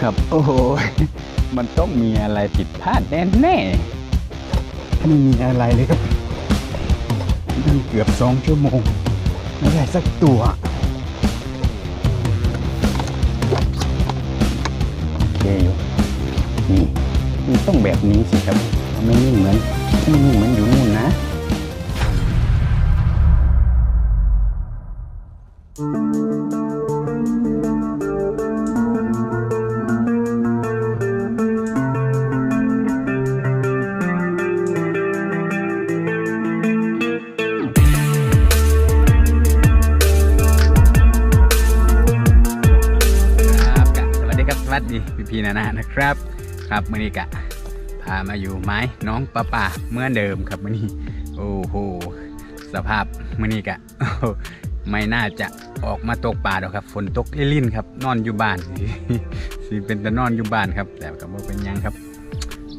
ครับ โอ้โห มันต้องมีอะไรผิดพลาดแน่แน่ๆไม่มีอะไรเลยครับนั่งเกือบสองชั่วโมงไม่ได้สักตัวโอเคอยู่นี่มันต้องแบบนี้สิครับไม่นิ่งเหมือนไม่นิ่งเหมือนอยู่นู่นนะ พี่พีนานานะครับ ครับมื่อนี้กะพามาอยู่ไม้น้องปลาป่าเมื่อเดิมครับมื่อนี้โอ้โหสภาพมื่อนี้กะไม่น่าจะออกมาตกปลาหรอกครับ ฝนตกลิ่นครับ นอนอยู่บ้านสิเป็นแต่นอนอยู่บ้านครับ แต่ก็บ่เป็นยังครับ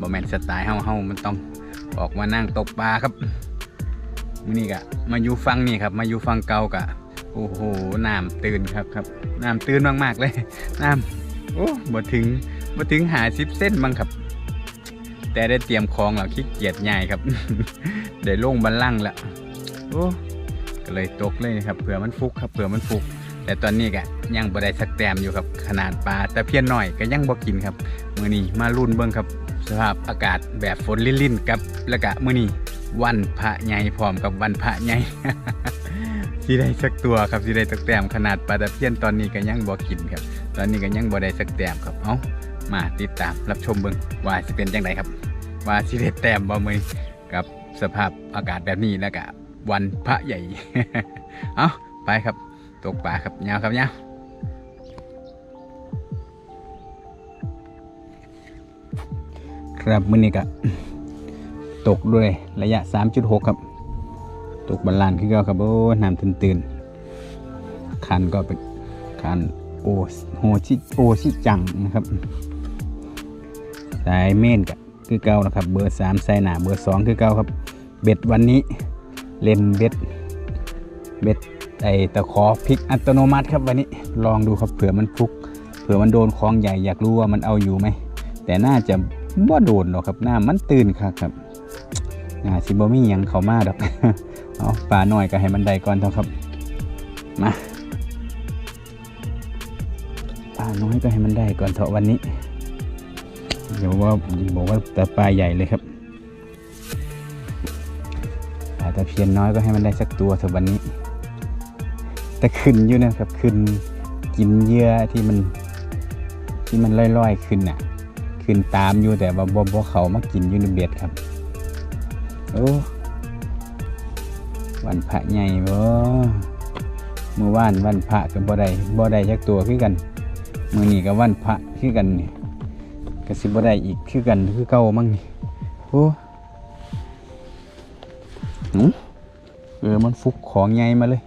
บ่แมนสไตล์เฮาเฮามันต้องออกมานั่งตกปลาครับมื่อนี้กะมาอยู่ฟังนี่ครับ มาอยู่ฟังเก่ากะโอ้โหน้ำตื่นครับครับน้ำตื่นมากๆเลยน้ำ โอ้บ่ถึงบ่ถึงหาสิบเส้นมั้งครับ แต่ได้เตรียมของแล้วขี้เกียจใหญ่ครับ ได้ลงบันลังแล้วโอ้ก็เลยตกเลยครับเผื่อมันฟุกครับเผื่อมันฟุก แต่ตอนนี้ก็ยังบ่ได้สักแต้มอยู่ครับ ขนาดปลาแต่เพียนหน่อยก็ยังบ่กินครับมือนี้มาลุ้นเบิ่งครับ สภาพอากาศแบบฝนลิ่นๆกับแล้วก็มือนี้วันพระใหญ่พร้อมกับวันพระใหญ่สิได้สักตัวครับสิได้สักแต้มขนาดปลาตะเพียนตอนนี้ก็ยังบ่กินครับ ตอนนี้ก็ยังบ่ได้สักแต้มครับ เอ้ามาติดตามรับชมเบิ่งว่าสิเป็นจังไดครับ ว่าสิได้แต้มบ่มื้อกับสภาพอากาศแบบนี้แล้วก็วันพระใหญ่ เอ้าไปครับ ตกปลาครับยาวครับยาวครับมื้อนี้ก็ตกด้วยระยะ 3.6 ครับ ตกบาลานซ์ขึ้นก็ครับโอ้น้ำตื่นตื่นๆคันก็เป็นคัน โอโฮชิโอชิจังนะครับ สายเม่นกับคือเก่านะครับ เบอร์สามสายหนาเบอร์สองคือเก่าครับ เบ็ดวันนี้เล่นเบ็ดเบ็ดไอตะขอพลิกอัตโนมัติครับวันนี้ลองดูครับเผื่อมันฟุก เผื่อมันโดนของใหญ่อยากรู้ว่ามันเอาอยู่ไหม แต่น่าจะว่าโดนหรอกครับหน้ามันตื่นครับครับน่าสิบ่มีหยังเข้ามาดอกเอาปลาหน่อยก็ให้มันได้ก่อนเถอะครับ มา น้อยก็ให้มันได้ก่อนเถอะวันนี้ เดี๋ยวว่าบอกว่าแต่ปลาใหญ่เลยครับปลาตะเพียนน้อยก็ให้มันได้สักตัวเถอะวันนี้ แต่ขึ้นอยู่นะครับขึ้นกินเหยื่อที่มันที่มันล่อยๆขึ้นน่ะ ขึ้นตามอยู่แต่ว่าบ่บ่เขามากินอยู่ในเบ็ดครับโอ้วันพระใหญ่บ่เมื่อวานวันพระก็บ่ได้บ่ได้จักตัวคือกัน มื้อนี้ก็วันพระคือกันนี่ก็สิบ่ได้อีกคือกันคือเก่ามั้งนี่โอ้เออมันฟุกของใหญ่มาเลย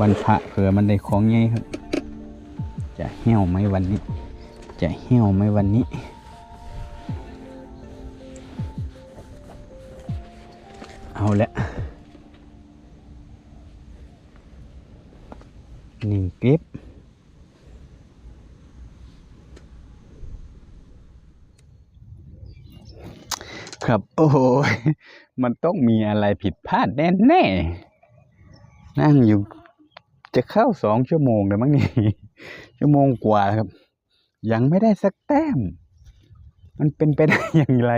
วันพระเผื่อมันได้ของใหญ่ครับ จะเหี่ยวไหมวันนี้ จะเหี่ยวไหมวันนี้เอาละหนึ่งคลิป ครับโอ้โหมันต้องมีอะไรผิดพลาดแน่แน่นั่งอยู่จะเข้าสองชั่วโมงแล้วมั้งนี่ชั่วโมงกว่าครับ ยังไม่ได้สักแต้ม มันเป็นไปได้อย่างไร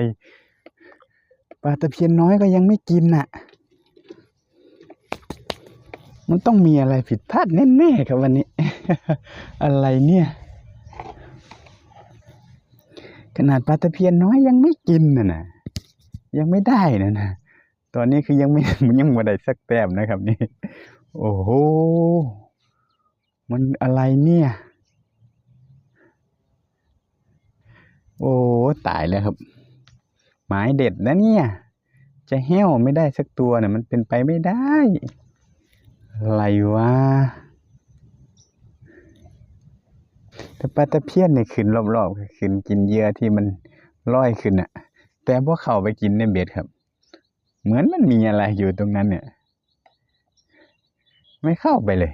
ปลาตะเพียนน้อยก็ยังไม่กินน่ะ มันต้องมีอะไรผิดพลาดแน่ๆครับวันนี้ อะไรเนี่ย ขนาดปลาตะเพียนน้อยยังไม่กินน่ะนะ ยังไม่ได้นะนะตอนนี้คือยังไม่มันยังไม่ได้สักแต้มนะครับนี่โอ้โหมันอะไรเนี่ย โอ้ตายแล้วครับ หมายเด็ดนะเนี่ย จะแห้วไม่ได้สักตัวเนี่ยมันเป็นไปไม่ได้ อะไรวะแต่ปลาตะเพียนเนี่ยขึ้นรอบๆขึ้นกินเหยื่อที่มันลอยขึ้นอะ แต่พวกเขาไปกินในเบ็ดครับ เหมือนมันมีอะไรอยู่ตรงนั้นเนี่ย ไม่เข้าไปเลย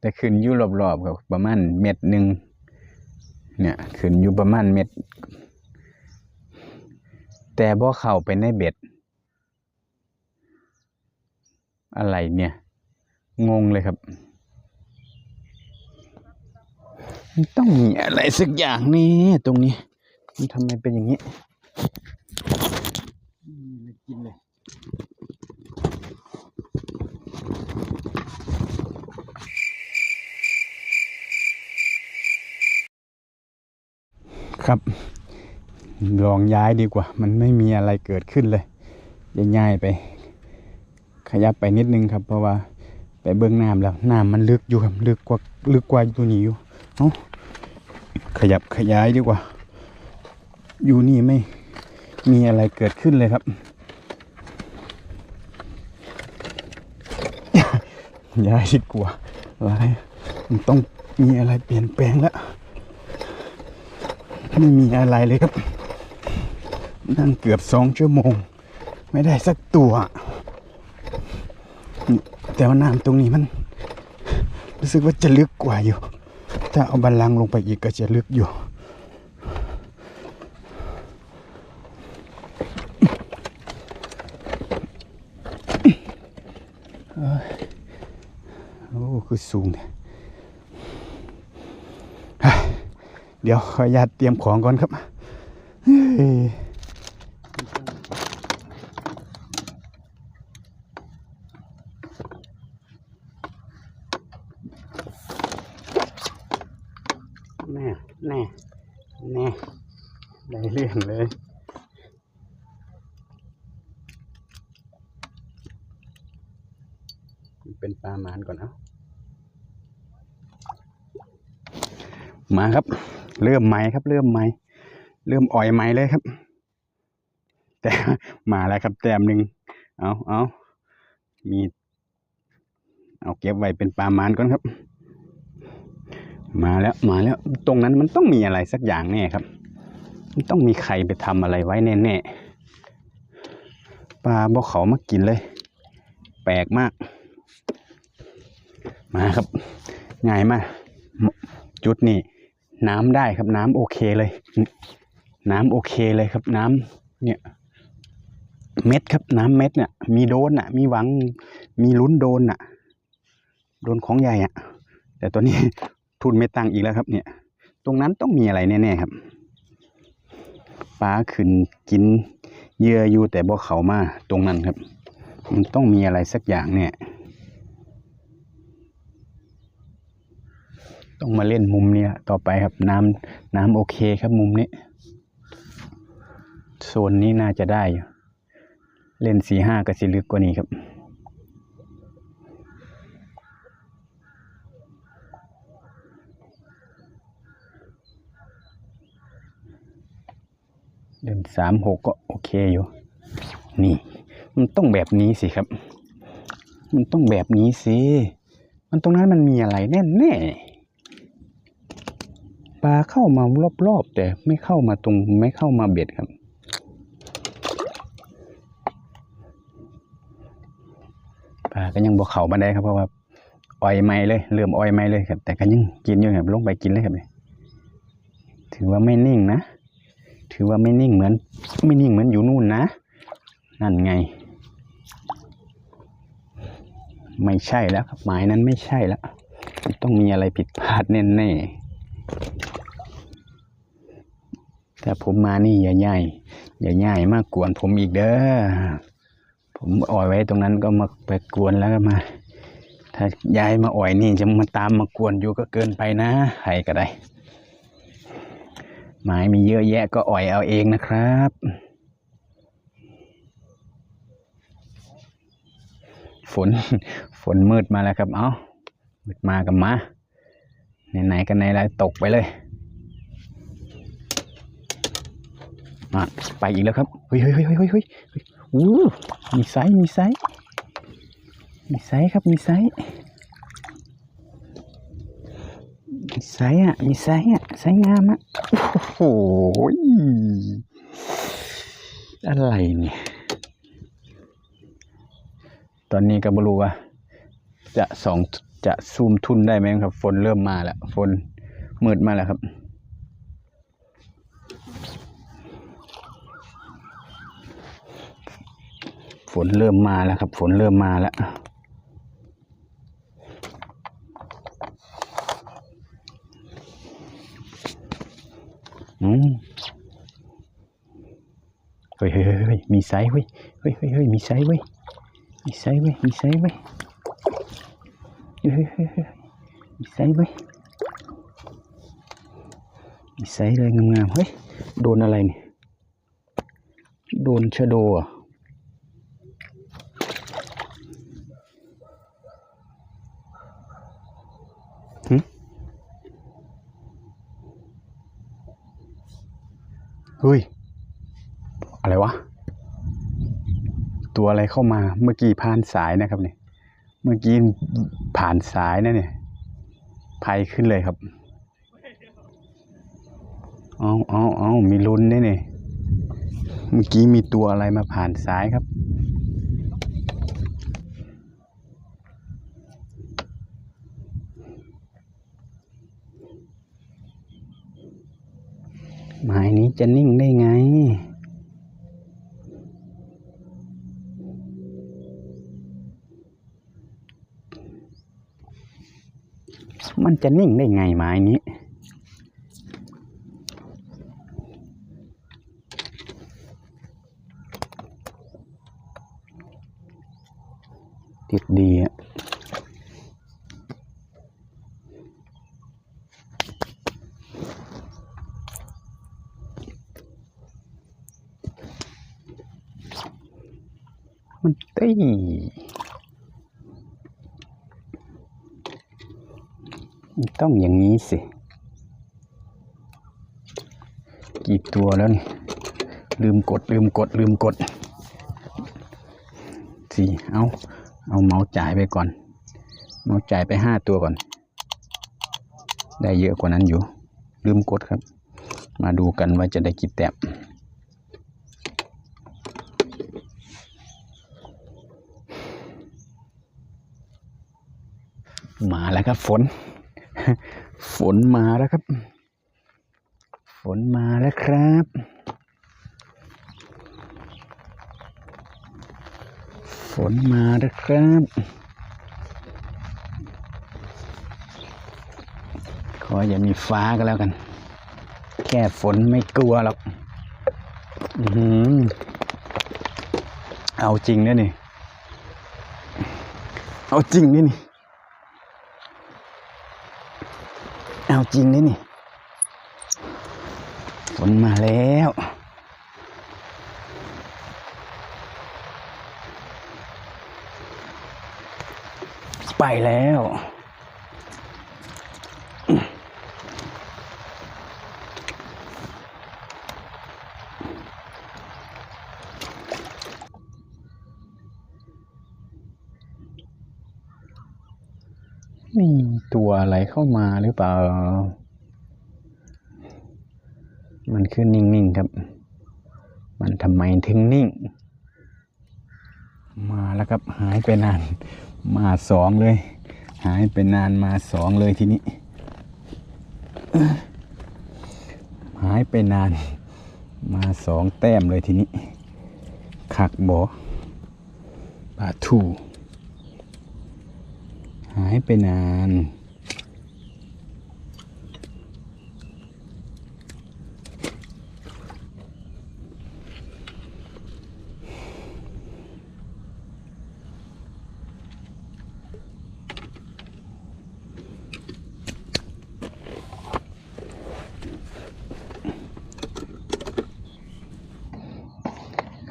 แต่ขึ้นอยู่รอบๆก็ประมาณเม็ดหนึ่งเนี่ยขึ้นอยู่ประมาณเม็ด แต่บ่เข้าไปในเบ็ด อะไรเนี่ย งงเลยครับ มันต้องมีอะไรสักอย่างนี่ตรงนี้ มันทำไมเป็นอย่างนี้ไม่กินเลยครับ ลองย้ายดีกว่า มันไม่มีอะไรเกิดขึ้นเลยย้ายๆไป ขยับไปนิดนึงครับ เพราะว่าไปเบื้องน้ำแล้วน้ำมันลึกอยู่ครับลึกกว่าลึกกว่าตัวนี้อยู่ เอาขยับขยายดีกว่า อยู่นี่ไม่มีอะไรเกิดขึ้นเลยครับ ย้ายดีกว่าอะไรมันต้องมีอะไรเปลี่ยนแปลงแล้ว ไม่มีอะไรเลยครับ นั่งเกือบสองชั่วโมง ไม่ได้สักตัว แต่ว่าน้ำตรงนี้มัน รู้สึกว่าจะลึกกว่าอยู่ ถ้าเอาบันลังลงไปอีกก็จะลึกอยู่ โอ้คือสูงเนี่ยเฮ้ยเดี๋ยวขออนุญาตเตรียมของก่อนครับเฮ้ยแน่แน่แน่ได้เรื่องเลย เป็นปลาหมานก่อนเอา มาครับ เริ่มไหมครับ เริ่มไหมเริ่มอ่อยไหมเลยครับ แต่มาแล้วครับแต้มหนึ่งเอาเอามีเอาเก็บไว้เป็นปลามานก่อนครับ มาแล้วมาแล้ว ตรงนั้นมันต้องมีอะไรสักอย่างแน่ครับ มันต้องมีใครไปทำอะไรไว้แน่ๆปลาบ่เขามากินเลย แปลกมาก มาครับง่ายมาก จุดนี้ น้ำได้ครับน้ำโอเคเลย น้ำโอเคเลยครับน้ำเนี่ยเม็ดครับน้ำเม็ดเนี่ยมีโดนอะ มีหวังมีลุ้นโดนอะ โดนของใหญ่อะ แต่ตัวนี้ทุนไม่ตั้งอีกแล้วครับ เนี่ย ตรงนั้นต้องมีอะไรแน่ๆครับปลาขึ้นกินเหยื่ออยู่แต่บ่เขามาตรงนั้นครับ มันต้องมีอะไรสักอย่างเนี่ย ต้องมาเล่นมุมนี้ต่อไปครับน้ำน้ำโอเคครับมุมนี้โซนนี้น่าจะได้อยู่เล่นสี่ห้าก็สิลึกกว่านี้ครับเล่นสามหกก็โอเคอยู่ นี่ มันต้องแบบนี้สิครับ มันต้องแบบนี้สิ มันตรงนั้นมันมีอะไรแน่แน่ ปลาเข้ามารอบๆแต่ไม่เข้ามาตรงไม่เข้ามาเบ็ดครับ ปลาก็ยังบอกเข่ามาได้ครับเพราะว่าอ่อยไม่เลยเริ่มอ่อยไม่เลยครับ แต่ก็ยังกินอยู่ครับลงไปกินเลยครับเนี่ยถือว่าไม่นิ่งนะ ถือว่าไม่นิ่งเหมือน ไม่นิ่งเหมือนอยู่นู่นนะ นั่นไง ไม่ใช่แล้วครับหมายนั้นไม่ใช่แล้ว ต้องมีอะไรผิดพลาดแน่ๆ แต่ผมมานี่อย่าใหญ่อย่าใหญ่มากกวนผมอีกเด้อผมอ่อยไว้ตรงนั้นก็มาไปกวนแล้วก็มา ถ้าย้ายมาอ่อยนี่จะมาตามมากวนอยู่ก็เกินไปนะใครก็ได้หมายมีเยอะแยะก็อ่อยเอาเองนะครับฝนฝนมืดมาแล้วครับ เอ้ามืดมากับมาไหนๆกันไหนแล้วตกไปเลย มาไปอีกแล้วครับ เฮ้ยเฮ้ยเฮ้ยเฮ้ยเฮ้ยอู้มีไซส์มีไซส์มีไซส์ครับ มีไซส์มีไซส์อะ มีไซส์อะ ไซส์งามอะ โอ้โหยอะไรเนี่ย ตอนนี้ก็ไม่รู้ว่า จะสองจะซูมทุนได้ไหมครับ ฝนเริ่มมาแล้ว ฝนมืดมาแล้วครับ ฝนเริ่มมาแล้วครับ ฝนเริ่มมาแล้วอืมเฮ้ยเฮ้ยเฮ้ยมีไซส์เว้ยเฮ้ยเฮ้ยเฮ้ยมีไซส์เว้ยมีไซส์เว้ยมีไซส์เว้ยเฮ้ยเฮ้ยเฮ้ยเฮ้ยมีไซส์เว้ยมีไซส์เลยงามๆเฮ้ยโดนอะไรเนี่ยโดนชะโดอะ เฮ้ย อะไรวะ ตัวอะไรเข้ามาเมื่อกี้ผ่านสายนะครับเนี่ย เมื่อกี้ผ่านสายนะเนี่ยภัยขึ้นเลยครับ เอาเอาเอามีลุ้นด้วยเนี่ย เมื่อกี้มีตัวอะไรมาผ่านสายครับ หมายนี้ จะนิ่งได้ไง มันจะนิ่งได้ไงไม้นี้ ติดดีอะมันตีมัน ต้องอย่างนี้สิ กี่ตัวแล้วนี่ ลืมกดลืมกดลืมกดสี่เอาเอาเมาส์จ่ายไปก่อน เมาส์จ่ายไปห้าตัวก่อน ได้เยอะกว่านั้นอยู่ ลืมกดครับ มาดูกันว่าจะได้กี่แต้มมาแล้วครับฝน ฝนมาแล้วครับ ฝนมาแล้วครับ ฝนมาแล้วครับ ขออย่ามีฟ้าก็แล้วกัน แค่ฝนไม่กลัวหรอกอือเอาจริงนะนี่ เอาจริงนี่นี่ เอาจริงนี่นี่ฝนมาแล้วไปแล้วมี ตัวอะไรเข้ามาหรือเปล่า มันคือนิ่งๆครับ มันทำไมถึงนิ่ง มาแล้วครับหายไปนาน มาสองเลย หายไปนานมาสองเลยทีนี้ หายไปนาน มาสองแต้มเลยทีนี้ขักบอปลาทูหายไปนาน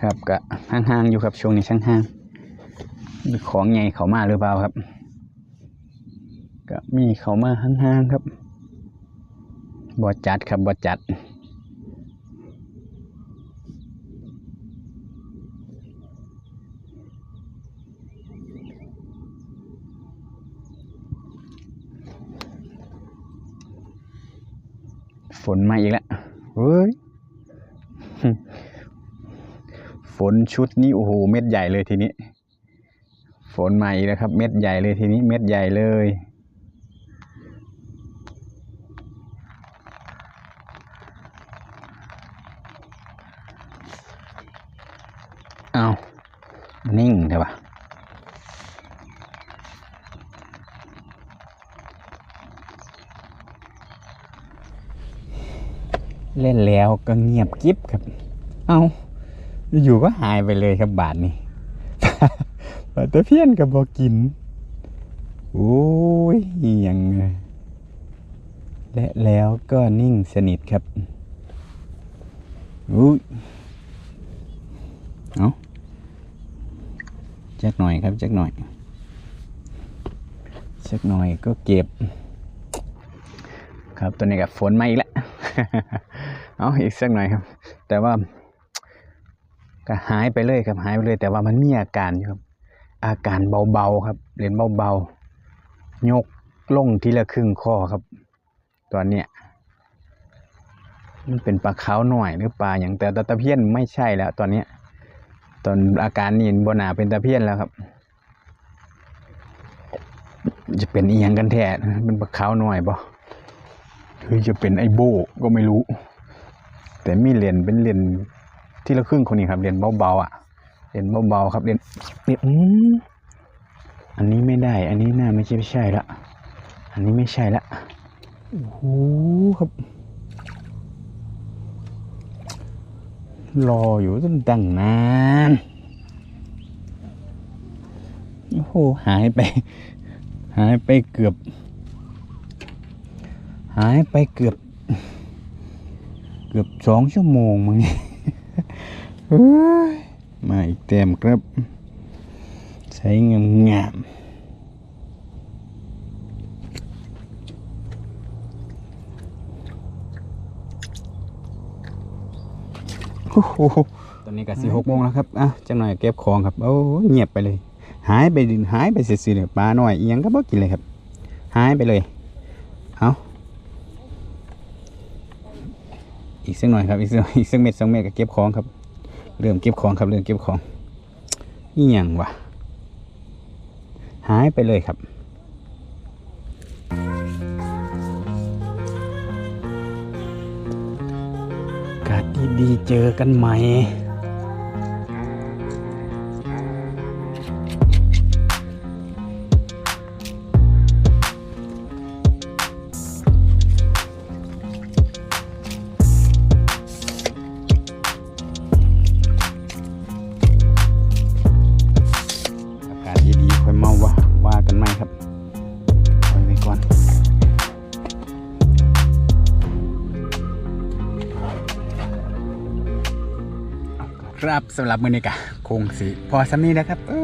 ครับก็ ห่างๆอยู่ครับช่วงนี้ช่างห่างมีของใหญ่เขามาหรือเปล่าครับ ก็มีเขามาห่างๆครับบอจัดครับบอจัดฝนมาอีกแล้วเฮ้ย ฝนชุดนี้โอ้โหเม็ดใหญ่เลยทีนี้ ฝนมาอีกแล้วครับ เม็ดใหญ่เลยทีนี้เม็ดใหญ่เลย เอานิ่งใช่ปะเล่นแล้วก็เงียบกิ๊บครับ เอา อยู่ก็หายไปเลยครับบาทนี้ปลาตะเพียนกับบอกิน โอ้ยอยังไงและแล้วก็นิ่งสนิทครับอุ้ยเอาจักหน่อยครับจักหน่อยจักหน่อยก็เก็บ ครับตัวนี้กับฝนมาอีกแล้ว เอาอีกสักหน่อยครับ แต่ว่า ก็หายไปเลยครับหายไปเลย แต่ว่ามันมีอาการอยู่ครับอาการเบาๆครับเล่นเบาๆยกลงทีละครึ่งข้อครับ ตอนเนี้ยมันเป็นปลาขาวหน่อยหรือปลาอย่างแต่ตะเพียนไม่ใช่แล้ว ตอนเนี้ยตอนอาการนี่บนาเป็นตะเพียนแล้วครับ จะเป็นเอียงกันแท้เป็นปลาขาวหน่อยบ่หรือจะเป็นไอโบก็ไม่รู้ แต่มีเหรียญเป็นเหรียญ ที่ละครึ่งคนนี้ครับเรียญเบาๆอะเรียญเบาๆครับเรียญเหรียอืมอันนี้ไม่ได้ อันนี้น่าไม่ใช่ไม่ใช่ละอันนี้ไม่ใช่ละโอ้โหครับรออยู่ตั้งตั้งนานโอ้โหหายไป หายไปเกือบ หายไปเกือบ เกือบสองชั่วโมงมั้งเนี่ยเฮ้ย มาอีกเต็มครับ ใช้งามงามโอ้โหตอนนี้ก็สี่หกโมงแล้วครับอะจังหน่อยเก็บของครับ โอ้เงียบไปเลย หายไปดิหายไปเสียๆเลยปลาหน่อยเอียงก็บ่กินเลยครับ หายไปเลย เอาอีกสักหน่อยครับ อีกสักอีกสักเม็ดสองเม็ดก็เก็บของครับ เริ่มเก็บของครับเริ่มเก็บของนี่ยังวะหายไปเลยครับกาดดีๆเจอกันใหม่ ครับสำหรับมื้อนี้กะคงสิพอสำนี้นะครับโอ้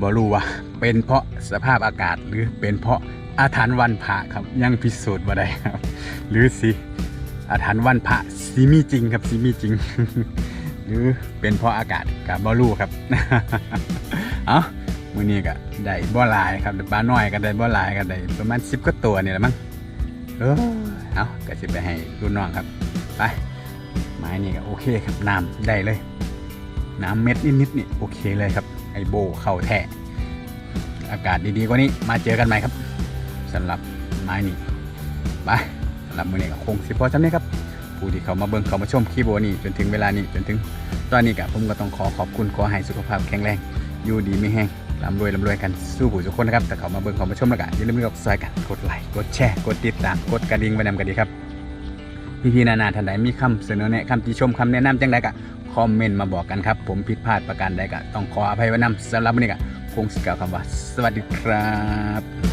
บ่รู้ว่าเป็นเพราะสภาพอากาศหรือเป็นเพราะอาถรรพ์วันพระครับ ยังพิสูจน์บ่ได้ครับ หรือสิอาถรรพ์วันพระสิมีจริงครับสิมีจริง หรือเป็นเพราะอากาศกับบอลูครับเอามื้อนี้ก็ได้บ่หลายครับปลาน้อยก็ได้บ่หลายก็ได้ประมาณ10กว่าตัวนี่แหละมั้งเออเอาก็สิไปให้รุ่นน้องครับ ไป ไม้นี่ก็โอเคครับน้ำได้เลย น้ำเม็ดนิดๆนี่โอเคเลยครับ ไอโบเข้าแท้อากาศดีๆกว่านี้มาเจอกันใหม่ครับสำหรับไม้นี่ไปสำหรับมือนี้ก็คงสิพอจำนี้ครับผู้ที่เขามาเบิ่งเขามาชมคีโบนี่จนถึงเวลานี้จนถึงตอนนี้กับผมก็ต้องขอขอบคุณขอให้สุขภาพแข็งแรงอยู่ดีไม่แห้งร่ำรวยร่ำรวยกันสู้ผู้ทุกคนนะครับแต่เขามาเบิ่งเขามาชมแล้วกันอย่าลืมกดไลค์กันกดไลค์กดแชร์กดติดตามกดกระดิ่งไว้นำกันดีครับ พี่ๆนานาท่านใดมีคำเสนอแนะคำติชมคำแนะนำจังใดก็คอมเมนต์มาบอกกันครับ ผมผิดพลาดประการใดก็ต้องขออภัยไว้นำสำหรับวันนี้ก็คงสิกล่าวคำว่า สวัสดีครับ